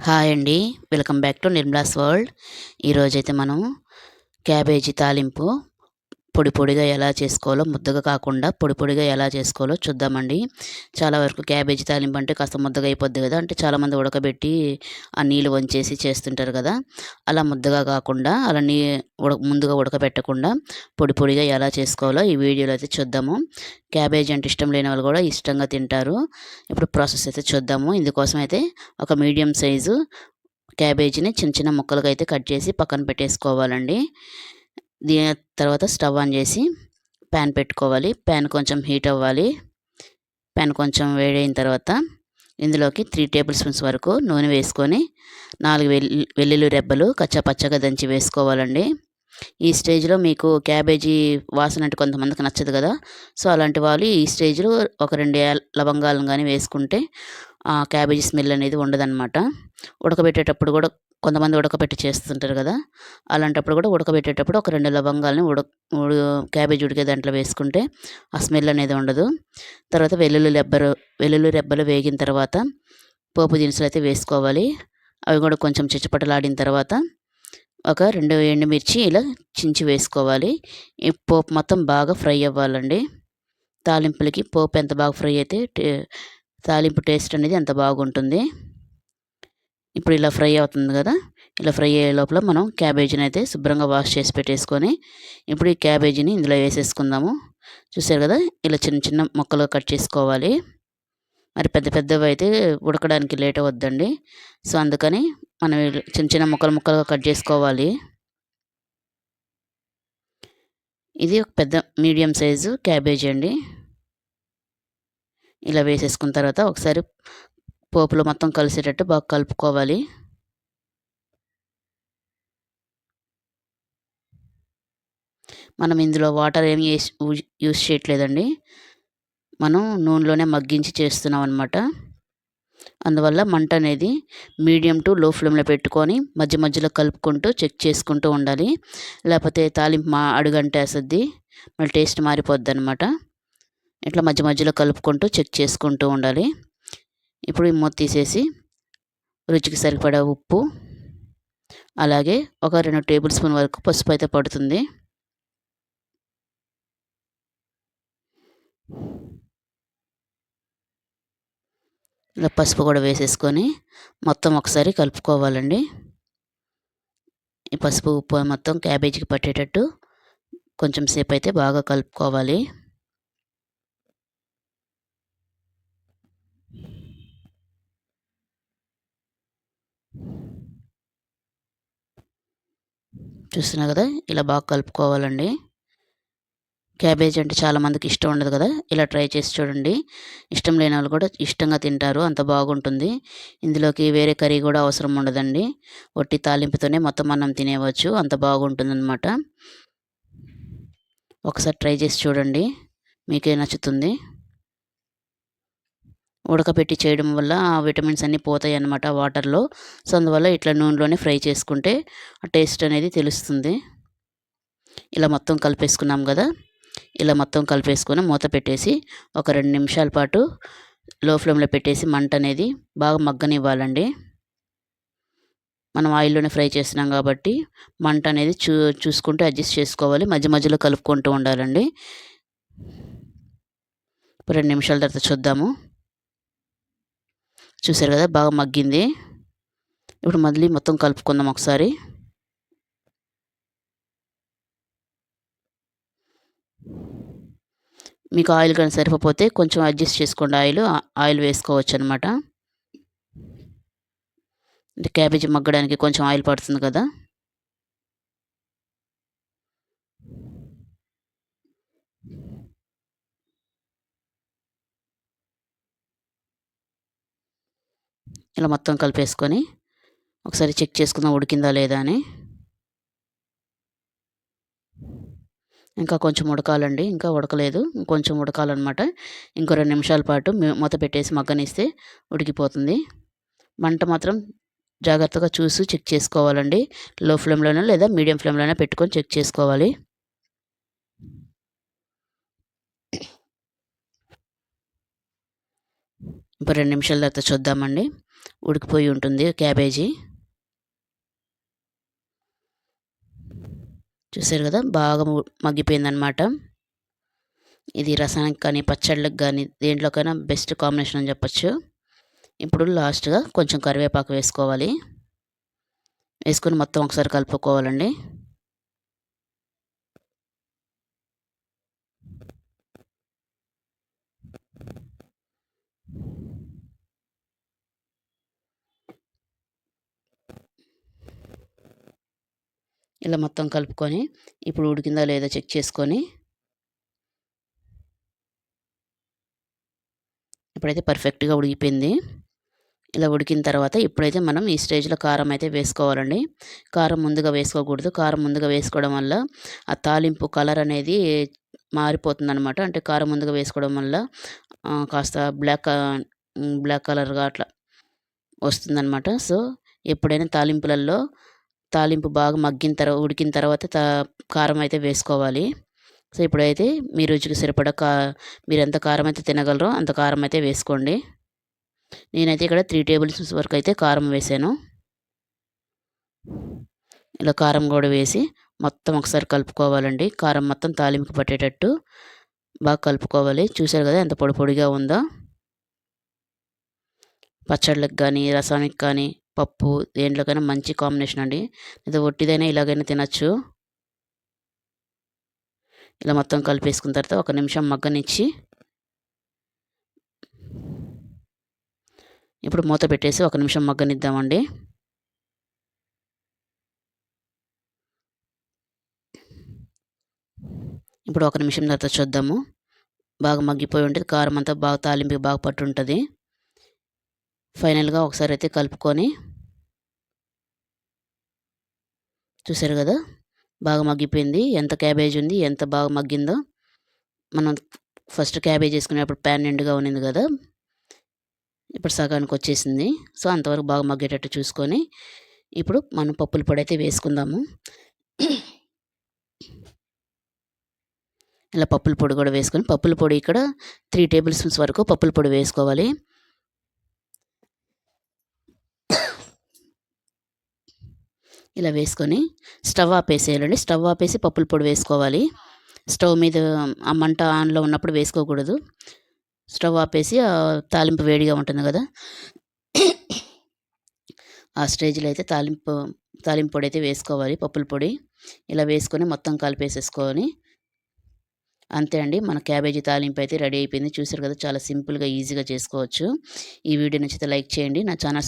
Hi అండి. Welcome back to Nirmala's world. ఈరోజైతే మనం క్యాబేజీ తాలింపు పొడి పొడిగా ఎలా చేసుకోవాలో ముద్దగా కాకుండా పొడి పొడిగా ఎలా చేసుకోవాలో చూద్దామండి. చాలా వరకు క్యాబేజీ తాలింపు అంటే కాస్త ముద్దగా అయిపోద్ది కదా అంటే చాలామంది ఉడకబెట్టి ఆ నీళ్ళు వంచేసి చేస్తుంటారు కదా అలా ముద్దగా కాకుండా అలా నీ ఉడక ముందుగా ఉడకబెట్టకుండా పొడి పొడిగా ఎలా చేసుకోవాలో ఈ వీడియోలో అయితే చూద్దాము. క్యాబేజీ అంటే ఇష్టం లేని వాళ్ళు కూడా ఇష్టంగా తింటారు. ఇప్పుడు ప్రాసెస్ అయితే చూద్దాము. ఇందుకోసం అయితే ఒక మీడియం సైజు క్యాబేజీని చిన్న చిన్న ముక్కలుగా అయితే కట్ చేసి పక్కన పెట్టేసుకోవాలండి. దీని తర్వాత స్టవ్ ఆన్ చేసి ప్యాన్ పెట్టుకోవాలి. ప్యాన్ కొంచెం హీట్ అవ్వాలి. ప్యాన్ కొంచెం వేడైన తర్వాత ఇందులోకి త్రీ టేబుల్ స్పూన్స్ వరకు నూనె వేసుకొని నాలుగు వెల్లు వెల్లుల్లి రెబ్బలు కచ్చా పచ్చగా దంచి వేసుకోవాలండి. ఈ స్టేజ్లో మీకు క్యాబేజీ వాసన అంటే కొంతమందికి నచ్చదు కదా. సో అలాంటి వాళ్ళు ఈ స్టేజ్లో ఒక రెండు లవంగాలను కానీ వేసుకుంటే క్యాబేజీ స్మెల్ అనేది ఉండదన్నమాట. ఉడకబెట్టేటప్పుడు కూడా కొంతమంది ఉడకబెట్టి చేస్తుంటారు కదా. అలాంటప్పుడు కూడా ఉడకబెట్టేటప్పుడు ఒక రెండు లవంగాలని ఉడక క్యాబేజ్ ఉడికే దాంట్లో వేసుకుంటే ఆ స్మెల్ అనేది ఉండదు. తర్వాత వెల్లుల్లి రెబ్బలు వెల్లుల్లి రెబ్బలు వేగిన తర్వాత పోపు దినుసులు అయితే వేసుకోవాలి. అవి కూడా కొంచెం చిచ్చపటలాడిన తర్వాత ఒక రెండు ఎండుమిర్చి ఇలా చించి వేసుకోవాలి. ఈ పోపు మొత్తం బాగా ఫ్రై అవ్వాలండి. తాలింపులకి పోపు ఎంత బాగా ఫ్రై అయితే తాలింపు టేస్ట్ అనేది అంత బాగుంటుంది. ఇప్పుడు ఇలా ఫ్రై అవుతుంది కదా. ఇలా ఫ్రై అయ్యే లోపల మనం క్యాబేజీని అయితే శుభ్రంగా వాష్ చేసి పెట్టేసుకొని ఇప్పుడు ఈ క్యాబేజీని ఇందులో వేసేసుకుందాము. చూసారు కదా ఇలా చిన్న చిన్న ముక్కలు కట్ చేసుకోవాలి. మరి పెద్ద పెద్దవి అయితే ఉడకడానికి లేట్ అవద్దండి సో అందుకని మనం చిన్న చిన్న ముక్కలు ముక్కలుగా కట్ చేసుకోవాలి. ఇది ఒక పెద్ద మీడియం సైజు క్యాబేజీ అండి. ఇలా వేసేసుకున్న తర్వాత ఒకసారి పోపులో మొత్తం కలిసేటట్టు బాగా కలుపుకోవాలి. మనం ఇందులో వాటర్ ఏమి యూస్ చేయట్లేదండి. మనం నూనెలోనే మగ్గించి చేస్తున్నాం అనమాట అందువల్ల మంట అనేది మీడియం టు లో ఫ్లేమ్లో పెట్టుకొని మధ్య మధ్యలో కలుపుకుంటూ చెక్ చేసుకుంటూ ఉండాలి. లేకపోతే తాలింపు మా అడుగంటేస్తుంది మళ్ళీ టేస్ట్ మారిపోద్ది అనమాట ఇట్లా మధ్య మధ్యలో కలుపుకుంటూ చెక్ చేసుకుంటూ ఉండాలి. ఇప్పుడు మూత తీసేసి రుచికి సరిపడా ఉప్పు అలాగే ఒక రెండు టేబుల్ స్పూన్ వరకు పసుపు అయితే పడుతుంది. ఇలా పసుపు కూడా వేసేసుకొని మొత్తం ఒకసారి కలుపుకోవాలండి. ఈ పసుపు ఉప్పు మొత్తం క్యాబేజీకి పట్టేటట్టు కొంచెం సేపు అయితే బాగా కలుపుకోవాలి. చూస్తున్నా కదా ఇలా బాగా కలుపుకోవాలండి. క్యాబేజ్ అంటే చాలామందికి ఇష్టం ఉండదు కదా ఇలా ట్రై చేసి చూడండి. ఇష్టం లేని వాళ్ళు కూడా ఇష్టంగా తింటారు అంత బాగుంటుంది. ఇందులోకి వేరే కర్రీ కూడా అవసరం ఉండదండి. ఒట్టి తాలింపుతోనే మొత్తం అన్నం తినేవచ్చు అంత బాగుంటుంది అనమాట ఒకసారి ట్రై చేసి చూడండి మీకే నచ్చుతుంది. ఉడకపెట్టి చేయడం వల్ల ఆ విటమిన్స్ అన్నీ పోతాయి అన్నమాట వాటర్లో. సో అందువల్ల ఇట్లా నూనెలోనే ఫ్రై చేసుకుంటే ఆ టేస్ట్ అనేది తెలుస్తుంది. ఇలా మొత్తం కలిపేసుకున్నాం కదా? ఇలా మొత్తం కలిపేసుకొని మూత పెట్టేసి ఒక రెండు నిమిషాల పాటు లో ఫ్లేమ్లో పెట్టేసి మంట అనేది బాగా మగ్గనివ్వాలండి. మనం ఆయిల్లోనే ఫ్రై చేస్తున్నాం కాబట్టి మంట అనేది చూ చూసుకుంటూ అడ్జస్ట్ చేసుకోవాలి. మధ్య మధ్యలో కలుపుకుంటూ ఉండాలండి. రెండు నిమిషాల తర్వాత చూద్దాము. చూసారు కదా బాగా మగ్గింది. ఇప్పుడు మళ్ళీ మొత్తం కలుపుకుందాం ఒకసారి. మీకు ఆయిల్ కానీ సరిపోతే కొంచెం అడ్జస్ట్ చేసుకోండి ఆయిల్. ఆయిల్ వేసుకోవచ్చు అనమాట అంటే క్యాబేజీ మగ్గడానికి కొంచెం ఆయిల్ పడుతుంది కదా. ఇలా మొత్తం కలిపేసుకొని ఒకసారి చెక్ చేసుకుందాం ఉడికిందా లేదా అని. ఇంకా కొంచెం ఉడకాలండి. ఇంకా ఉడకలేదు. ఇంకొంచెం ఉడకాలన్నమాట. ఇంకో రెండు నిమిషాల పాటు మూత పెట్టేసి మగ్గనిస్తే ఉడికిపోతుంది. మంట మాత్రం జాగ్రత్తగా చూసి చెక్ చేసుకోవాలండి. లో ఫ్లేమ్లోనే లేదా మీడియం ఫ్లేమ్లోనే పెట్టుకొని చెక్ చేసుకోవాలి. ఇప్పుడు రెండు నిమిషాల తర్వాత చూద్దామండి. ఉడికిపోయి ఉంటుంది క్యాబేజీ. చూసారు కదా? బాగా మగ్గిపోయిందనమాట ఇది రసానికి కానీ పచ్చళ్ళకి కానీ దేంట్లోకైనా బెస్ట్ కాంబినేషన్ అని చెప్పచ్చు. ఇప్పుడు లాస్ట్గా కొంచెం కరివేపాకు వేసుకోవాలి. వేసుకొని మొత్తం ఒకసారి కలుపుకోవాలండి. ఇలా మొత్తం కలుపుకొని ఇప్పుడు ఉడికిందా లేదా చెక్ చేసుకొని ఇప్పుడైతే పర్ఫెక్ట్గా ఉడికిపోయింది. ఇలా ఉడికిన తర్వాత ఇప్పుడైతే మనం ఈ స్టేజ్లో కారం అయితే వేసుకోవాలండి. కారం ముందుగా వేసుకోకూడదు. కారం ముందుగా వేసుకోవడం వల్ల ఆ తాలింపు కలర్ అనేది మారిపోతుంది అనమాట అంటే కారం ముందుగా వేసుకోవడం వల్ల కాస్త బ్లాక్ బ్లాక్ కలర్గా అట్లా వస్తుందన్నమాట. సో ఎప్పుడైనా తాలింపులలో తాలింపు బాగా మగ్గిన తర్వాత ఉడికిన తర్వాత తా కారం అయితే వేసుకోవాలి. సో ఇప్పుడైతే మీ రుచికి సరిపడా కా మీరు ఎంత కారం అయితే తినగలరో అంత కారం అయితే వేసుకోండి. నేనైతే ఇక్కడ త్రీ టేబుల్ స్పూన్స్ వరకు అయితే కారం వేసాను. ఇలా కారం కూడా వేసి మొత్తం ఒకసారి కలుపుకోవాలండి. కారం మొత్తం తాలింపు పట్టేటట్టు బాగా కలుపుకోవాలి. చూసారు కదా ఎంత పొడి పొడిగా ఉందో? పచ్చళ్ళకి కానీ రసానికి కానీ పప్పు దేంట్లోకైనా మంచి కాంబినేషన్ అండి. లేదా ఒట్టిదైనా ఇలాగైనా తినచ్చు. ఇలా మొత్తం కలిపేసుకున్న తర్వాత ఒక నిమిషం మగ్గనిచ్చి ఇప్పుడు మూత పెట్టేసి ఒక నిమిషం మగ్గనిద్దామండి. ఇప్పుడు ఒక నిమిషం తర్వాత చూద్దాము. బాగా మగ్గిపోయి ఉంటుంది. కారం అంతా బాగా తాలింపు బాగా పట్టుంటుంది. ఫైనల్గా ఒకసారి అయితే కలుపుకొని చూసారు కదా? బాగా మగ్గిపోయింది. ఎంత క్యాబేజ్ ఉంది ఎంత బాగా మగ్గిందో. మనం ఫస్ట్ క్యాబేజ్ వేసుకునేప్పుడు ప్యాన్ నిండుగా ఉన్నింది కదా? ఇప్పుడు సగానికి వచ్చేసింది. సో అంతవరకు బాగా మగ్గేటట్టు చూసుకొని ఇప్పుడు మనం పప్పుల పొడి అయితే వేసుకుందాము. ఇలా పప్పుల పొడి కూడా వేసుకొని పప్పుల పొడి ఇక్కడ త్రీ టేబుల్ స్పూన్స్ వరకు పప్పుల పొడి వేసుకోవాలి. ఇలా వేసుకొని స్టవ్ ఆపేసేయాలండి. స్టవ్ ఆపేసి పప్పుల పొడి వేసుకోవాలి. స్టవ్ మీద ఆ మంట ఆన్లో ఉన్నప్పుడు వేసుకోకూడదు. స్టవ్ ఆపేసి తాలింపు వేడిగా ఉంటుంది కదా. ఆ స్టేజ్లో అయితే తాలింపు తాలింపు పొడి అయితే వేసుకోవాలి పప్పుల పొడి. ఇలా వేసుకొని మొత్తం కలిపేసేసుకొని అంతే అండి. మన క్యాబేజీ తాలింపు అయితే రెడీ అయిపోయింది. చూసారు కదా చాలా సింపుల్గా ఈజీగా చేసుకోవచ్చు. ఈ వీడియో నచ్చితే లైక్ చేయండి. నా ఛానల్